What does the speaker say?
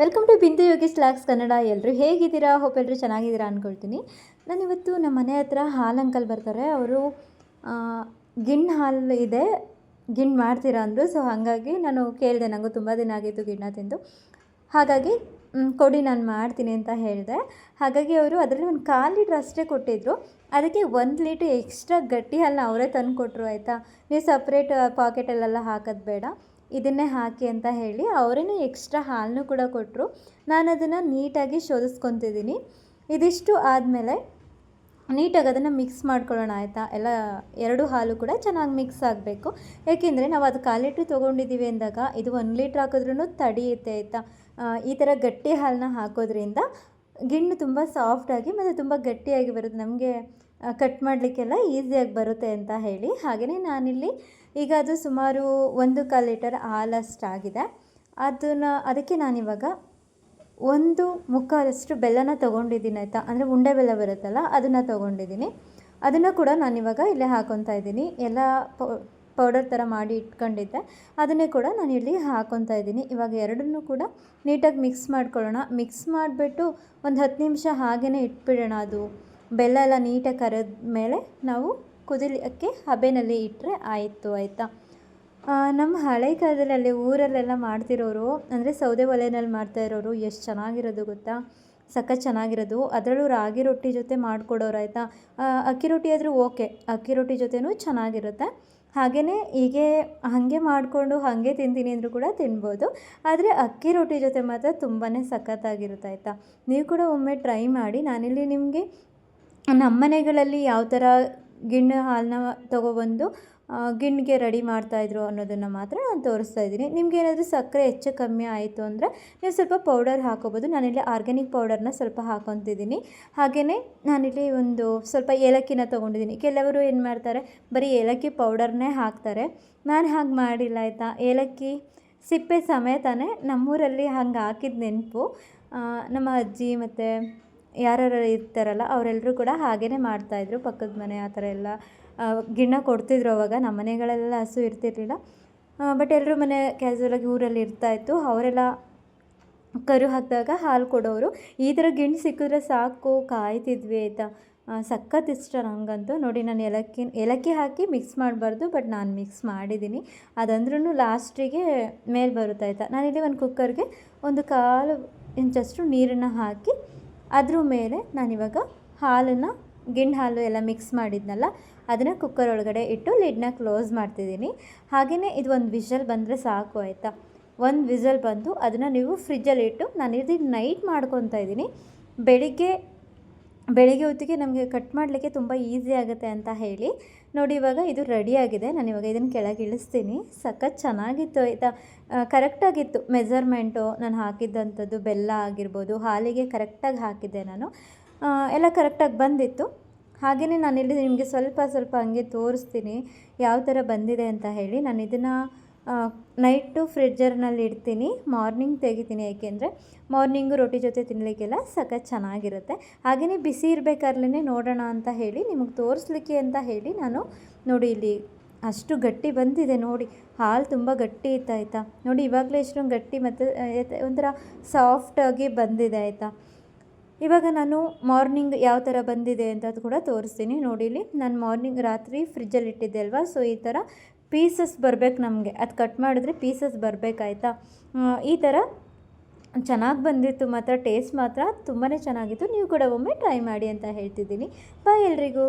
Welcome to ಬಿಂದು ಯೋಗಿ ಸ್ಲಾಕ್ಸ್ ಕನ್ನಡ ಎಲ್ಲರೂ ಹೇಗಿದ್ದೀರಾ? ಹೋಪ್ ಎಲ್ಲರೂ ಚೆನ್ನಾಗಿದ್ದೀರಾ ಅಂದ್ಕೊಳ್ತೀನಿ ನಾನಿವತ್ತು ನಮ್ಮ ಮನೆ ಹತ್ರ ಹಾಲು ಅಂಕಲ್ ಬರ್ತಾರೆ. ಅವರು ಗಿಣ್ಣು ಹಾಲು ಇದೆ. ಗಿಣ್ಣು ಮಾಡ್ತೀರಾ ಅಂದರು. ಸೊ ಹಾಗಾಗಿ ನಾನು ಕೇಳಿದೆ. ನನಗೂ ತುಂಬ ದಿನ ಆಗಿತ್ತು ಗಿಣ್ಣ ತಿಂದು. ಹಾಗಾಗಿ ಕೊಡಿ, ನಾನು ಮಾಡ್ತೀನಿ ಅಂತ ಹೇಳಿದೆ. ಹಾಗಾಗಿ ಅವರು ಅದರಲ್ಲಿ ಒಂದು ಕಾಲು ಲೀಟ್ರ್ ಅಷ್ಟೇ ಕೊಟ್ಟಿದ್ದರು ಅದಕ್ಕೆ ಒಂದು ಲೀಟ್ರ್ ಎಕ್ಸ್ಟ್ರಾ ಗಟ್ಟಿ ಹಾಲನ್ನ ಅವರೇ ತಂದು ಕೊಟ್ಟರು ಆಯಿತಾ? ನೀವು ಸಪ್ರೇಟ್ ಪಾಕೆಟಲ್ಲೆಲ್ಲ ಹಾಕೋದು ಬೇಡ. ಇದನ್ನೇ ಹಾಕಿ ಅಂತ ಹೇಳಿ ಅವರೇನು ಎಕ್ಸ್ಟ್ರಾ ಹಾಲನ್ನು ಕೂಡ ಕೊಟ್ಟರು ನಾನು ಅದನ್ನು ನೀಟಾಗಿ ಶೋಧಿಸ್ಕೊತಿದ್ದೀನಿ. ಇದಿಷ್ಟು ಆದಮೇಲೆ ನೀಟಾಗಿ ಅದನ್ನು ಮಿಕ್ಸ್ ಮಾಡ್ಕೊಳ್ಳೋಣ ಆಯಿತಾ? ಎಲ್ಲ ಎರಡು ಹಾಲು ಕೂಡ ಚೆನ್ನಾಗಿ ಮಿಕ್ಸ್ ಆಗಬೇಕು. ಏಕೆಂದರೆ ನಾವು ಅದು ಕಾಲು ಲೀಟ್ರ್ ತೊಗೊಂಡಿದ್ದೀವಿ ಅಂದಾಗ ಇದು ಒಂದು ಲೀಟ್ರ್ ಹಾಕಿದ್ರೂ ತಡೆಯುತ್ತೆ ಆಯಿತಾ? ಈ ಥರ ಗಟ್ಟಿ ಹಾಲನ್ನ ಹಾಕೋದ್ರಿಂದ ಗಿಣ್ಣು ತುಂಬ ಸಾಫ್ಟಾಗಿ ಮತ್ತು ತುಂಬ ಗಟ್ಟಿಯಾಗಿ ಬರುತ್ತೆ. ನಮಗೆ ಕಟ್ ಮಾಡಲಿಕ್ಕೆಲ್ಲ ಈಸಿಯಾಗಿ ಬರುತ್ತೆ ಅಂತ ಹೇಳಿ. ಹಾಗೆಯೇ ನಾನಿಲ್ಲಿ ಈಗ ಅದು ಸುಮಾರು ಒಂದು ಕಾಲು ಲೀಟರ್ ಹಾಲಷ್ಟಾಗಿದೆ ಅದನ್ನು, ಅದಕ್ಕೆ ನಾನಿವಾಗ ಒಂದು ಮುಕ್ಕಾಲಷ್ಟು ಬೆಲ್ಲನ ತೊಗೊಂಡಿದ್ದೀನಿ ಆಯಿತಾ? ಅಂದರೆ ಉಂಡೆ ಬೆಲ್ಲ ಬರುತ್ತಲ್ಲ, ಅದನ್ನು ತೊಗೊಂಡಿದ್ದೀನಿ. ಅದನ್ನು ಕೂಡ ನಾನಿವಾಗ ಇಲ್ಲೇ ಹಾಕೊತಾ ಇದ್ದೀನಿ. ಎಲ್ಲ ಪೌಡರ್ ಥರ ಮಾಡಿ ಇಟ್ಕೊಂಡಿದ್ದೆ. ಅದನ್ನೇ ಕೂಡ ನಾನು ಇಲ್ಲಿ ಹಾಕೊತಾ ಇದ್ದೀನಿ. ಇವಾಗ ಎರಡನ್ನೂ ಕೂಡ ನೀಟಾಗಿ ಮಿಕ್ಸ್ ಮಾಡ್ಕೊಳ್ಳೋಣ. ಮಿಕ್ಸ್ ಮಾಡಿಬಿಟ್ಟು ಒಂದು ಹತ್ತು ನಿಮಿಷ ಹಾಗೆಯೇ ಇಟ್ಬಿಡೋಣ ಅದು. ಬೆಲ್ಲ ಎಲ್ಲ ನೀಟಾಗಿ ಕರೆದ ಮೇಲೆ ನಾವು ಕುದಿಲಿಕ್ಕೆ ಹಬೆಯಲ್ಲಿ ಇಟ್ಟರೆ ಆಯಿತು, ಆಯಿತಾ? ನಮ್ಮ ಹಳೆ ಕಾಲದಲ್ಲಿ ಊರಲ್ಲೆಲ್ಲ ಮಾಡ್ತಿರೋರು, ಅಂದರೆ ಸೌದೆ ಒಲೆಯಲ್ಲಿ ಮಾಡ್ತಾ ಇರೋರು ಎಷ್ಟು ಚೆನ್ನಾಗಿರೋದು ಗೊತ್ತಾ? ಸಖತ್ ಚೆನ್ನಾಗಿರೋದು. ಅದರಲ್ಲೂ ರಾಗಿ ರೊಟ್ಟಿ ಜೊತೆ ಮಾಡಿಕೊಡೋರು, ಆಯಿತಾ? ಅಕ್ಕಿ ರೊಟ್ಟಿ ಆದರೂ ಓಕೆ, ಅಕ್ಕಿ ರೊಟ್ಟಿ ಜೊತೆನೂ ಚೆನ್ನಾಗಿರುತ್ತೆ. ಹಾಗೆಯೇ ಹೀಗೆ ಹಾಗೆ ಮಾಡಿಕೊಂಡು ಹಾಗೆ ತಿಂತೀನಿ ಅಂದರೂ ಕೂಡ ತಿನ್ಬೋದು. ಆದರೆ ಅಕ್ಕಿ ರೊಟ್ಟಿ ಜೊತೆ ಮಾತ್ರ ತುಂಬಾ ಸಖತ್ತಾಗಿರುತ್ತೆ, ಆಯಿತಾ? ನೀವು ಕೂಡ ಒಮ್ಮೆ ಟ್ರೈ ಮಾಡಿ. ನಾನಿಲ್ಲಿ ನಿಮಗೆ ನಮ್ಮ ಮನೆಗಳಲ್ಲಿ ಯಾವ ಥರ ಗಿಣ್ಣು ಹಾಲನ್ನ ತೊಗೊಬಂದು ಗಿಣ್ಣಿಗೆ ರೆಡಿ ಮಾಡ್ತಾಯಿದ್ರು ಅನ್ನೋದನ್ನು ಮಾತ್ರ ನಾನು ತೋರಿಸ್ತಾ ಇದ್ದೀನಿ. ನಿಮ್ಗೆ ಏನಾದರೂ ಸಕ್ಕರೆ ಹೆಚ್ಚು ಕಮ್ಮಿ ಆಯಿತು ಅಂದರೆ ನೀವು ಸ್ವಲ್ಪ ಪೌಡರ್ ಹಾಕೋಬೋದು. ನಾನಿಲ್ಲಿ ಆರ್ಗ್ಯಾನಿಕ್ ಪೌಡರ್ನ ಸ್ವಲ್ಪ ಹಾಕೊತಿದ್ದೀನಿ. ಹಾಗೆಯೇ ನಾನಿಲ್ಲಿ ಒಂದು ಸ್ವಲ್ಪ ಏಲಕ್ಕಿನ ತೊಗೊಂಡಿದ್ದೀನಿ. ಕೆಲವರು ಏನು ಮಾಡ್ತಾರೆ, ಬರೀ ಏಲಕ್ಕಿ ಪೌಡರ್ನೇ ಹಾಕ್ತಾರೆ. ನಾನು ಹಾಗೆ ಮಾಡಿಲ್ಲ, ಆಯಿತಾ? ಏಲಕ್ಕಿ ಸಿಪ್ಪೆ ಸಮೇತನೇ ನಮ್ಮೂರಲ್ಲಿ ಹಂಗೆ ಹಾಕಿದ ನೆನಪು. ನಮ್ಮ ಅಜ್ಜಿ ಮತ್ತು ಯಾರ್ಯಾರು ಇರ್ತಾರಲ್ಲ ಅವರೆಲ್ಲರೂ ಕೂಡ ಹಾಗೇ ಮಾಡ್ತಾಯಿದ್ರು ಪಕ್ಕದ ಮನೆ ಆ ಥರ ಎಲ್ಲ ಗಿಣ್ಣ ಕೊಡ್ತಿದ್ರು ಅವಾಗ. ನಮ್ಮ ಮನೆಗಳಲ್ಲೆಲ್ಲ ಹಸು ಇರ್ತಿರಲಿಲ್ಲ. ಬಟ್ ಎಲ್ಲರೂ ಮನೆ ಕ್ಯಾಸುವಲಾಗಿ ಊರಲ್ಲಿ ಇರ್ತಾಯಿತ್ತು ಅವರೆಲ್ಲ ಕರು ಹಾಕಿದಾಗ ಹಾಲು ಕೊಡೋರು ಈ ಥರ ಗಿಣ್ಣು ಸಿಕ್ಕಿದ್ರೆ ಸಾಕು, ಕಾಯ್ತಿದ್ವಿ ಆಯಿತಾ? ಸಖತ್ ಇಷ್ಟ ನನಗಂತೂ ನೋಡಿ, ನಾನು ಏಲಕ್ಕಿ ಏಲಕ್ಕಿ ಹಾಕಿ ಮಿಕ್ಸ್ ಮಾಡಬಾರ್ದು ಬಟ್ ನಾನು ಮಿಕ್ಸ್ ಮಾಡಿದ್ದೀನಿ. ಅದಂದ್ರೂ ಲಾಸ್ಟಿಗೆ ಮೇಲೆ ಬರುತ್ತೆ ಆಯಿತಾ ನಾನಿಲ್ಲಿ ಒಂದು ಕುಕ್ಕರ್ಗೆ ಒಂದು ಕಾಲು ಇಂಚಷ್ಟು ನೀರನ್ನು ಹಾಕಿ ಅದ್ರ ಮೇಲೆ ನಾನಿವಾಗ ಹಾಲನ್ನು, ಗಿಣ್ಣು ಹಾಲು ಎಲ್ಲ ಮಿಕ್ಸ್ ಮಾಡಿದ್ನಲ್ಲ, ಅದನ್ನು ಕುಕ್ಕರ್ ಒಳಗಡೆ ಇಟ್ಟು ಲಿಡ್ನ ಕ್ಲೋಸ್ ಮಾಡ್ತಿದ್ದೀನಿ. ಹಾಗೆಯೇ ಇದು ಒಂದು ವಿಷಲ್ ಬಂದರೆ ಸಾಕು ಆಯಿತಾ? ಒಂದು ವಿಸಲ್ ಬಂದು ಅದನ್ನು ನೀವು ಫ್ರಿಜ್ಜಲ್ಲಿ ಇಟ್ಟು ನಾನು ಇದನ್ನು ನೈಟ್ ಮಾಡ್ಕೊತಾ ಇದ್ದೀನಿ. ಬೆಳಿಗ್ಗೆ ಬೆಳಿಗ್ಗೆ ಹೊತ್ತಿಗೆ ನಮಗೆ ಕಟ್ ಮಾಡಲಿಕ್ಕೆ ತುಂಬ ಈಸಿ ಆಗುತ್ತೆ ಅಂತ ಹೇಳಿ ನೋಡಿ, ಇವಾಗ ಇದು ರೆಡಿಯಾಗಿದೆ ನಾನು ಇವಾಗ ಇದನ್ನು ಕೆಳಗೆ ಇಳಿಸ್ತೀನಿ. ಸಖತ್ ಚೆನ್ನಾಗಿತ್ತು ಆಯಿತಾ? ಕರೆಕ್ಟಾಗಿತ್ತು ಮೆಜರ್ಮೆಂಟು ನಾನು ಹಾಕಿದ್ದಂಥದ್ದು ಬೆಲ್ಲ ಆಗಿರ್ಬೋದು, ಹಾಲಿಗೆ ಕರೆಕ್ಟಾಗಿ ಹಾಕಿದ್ದೆ ನಾನು. ಎಲ್ಲ ಕರೆಕ್ಟಾಗಿ ಬಂದಿತ್ತು. ಹಾಗೆಯೇ ನಾನಿಲ್ಲಿ ನಿಮಗೆ ಸ್ವಲ್ಪ ಸ್ವಲ್ಪ ಹಂಗೆ ತೋರಿಸ್ತೀನಿ. ಯಾವ ಥರ ಬಂದಿದೆ ಅಂತ ಹೇಳಿ ನಾನು ಇದನ್ನು ನೈಟು ಫ್ರಿಡ್ಜರ್ನಲ್ಲಿ ಇಡ್ತೀನಿ. ಮಾರ್ನಿಂಗ್ ತೆಗಿತೀನಿ ಏಕೆಂದರೆ ಮಾರ್ನಿಂಗು ರೊಟ್ಟಿ ಜೊತೆ ತಿನ್ನಲಿಕ್ಕೆಲ್ಲ ಸಖತ್ ಚೆನ್ನಾಗಿರುತ್ತೆ. ಹಾಗೆಯೇ ಬಿಸಿ ಇರಬೇಕಾದ್ಲೇ ನೋಡೋಣ ಅಂತ ಹೇಳಿ ನಿಮಗೆ ತೋರಿಸ್ಲಿಕ್ಕೆ ಅಂತ ಹೇಳಿ ನಾನು ನೋಡಿ ಇಲ್ಲಿ ಅಷ್ಟು ಗಟ್ಟಿ ಬಂದಿದೆ ನೋಡಿ. ಹಾಲು ತುಂಬ ಗಟ್ಟಿ ಇತ್ತು ಆಯಿತಾ? ನೋಡಿ ಇವಾಗಲೇ ಇಷ್ಟು ಗಟ್ಟಿ ಮತ್ತು ಒಂಥರ ಸಾಫ್ಟಾಗಿ ಬಂದಿದೆ ಆಯಿತಾ? ಇವಾಗ ನಾನು ಮಾರ್ನಿಂಗ್ ಯಾವ ಥರ ಬಂದಿದೆ ಅಂತ ಕೂಡ ತೋರಿಸ್ತೀನಿ. ನೋಡಿ ಇಲ್ಲಿ ನಾನು ಮಾರ್ನಿಂಗ್ ರಾತ್ರಿ ಫ್ರಿಜ್ಜಲ್ಲಿ ಇಟ್ಟಿದ್ದೆ ಅಲ್ವಾ? ಸೊ ಈ ಥರ ಪೀಸಸ್ ಬರಬೇಕು ನಮಗೆ. ಅದು ಕಟ್ ಮಾಡಿದ್ರೆ ಪೀಸಸ್ ಬರಬೇಕಾಯ್ತಾ ಈ ಥರ ಚೆನ್ನಾಗಿ ಬಂದಿತ್ತು ಮಾತ್ರ, ಟೇಸ್ಟ್ ಮಾತ್ರ ತುಂಬಾ ಚೆನ್ನಾಗಿತ್ತು. ನೀವು ಕೂಡ ಒಮ್ಮೆ ಟ್ರೈ ಮಾಡಿ ಅಂತ ಹೇಳ್ತಿದ್ದೀನಿ. ಬಾಯ್ ಎಲ್ರಿಗೂ.